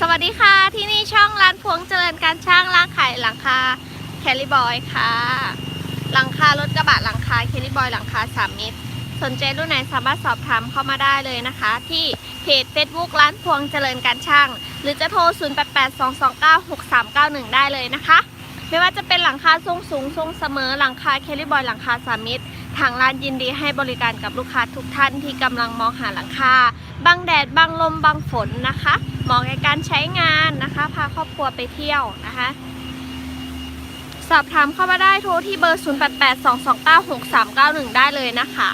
สวัสดีค่ะที่นี่ช่องร้านพวงเจริญการช่างร้านขายหลังคาแคลิบอยค่ะ หลังคารถกระบะหลังคาแคลิบอยหลังคา3เมตร สนใจรุ่นไหนสามารถสอบถามเข้ามาได้เลยนะคะ ที่เพจ Facebook ร้านพวงเจริญการช่าง หรือจะโทร 0882296391 ได้เลยนะคะ ไม่ว่าจะเป็นหลังคาทรงสูงทรงเสมอหลังคาแคลิบอยหลังคา3เมตรทางร้านยินดีให้บริการกับลูกค้าทุกท่านที่กำลังมองหาหลังคาบังแดดบังลมบังฝนนะคะ เหมาะในการใช้งานนะคะ พาครอบครัวไปเที่ยวนะคะ สอบถามเข้ามาได้โทรที่เบอร์ 0882296391 ได้เลยนะคะ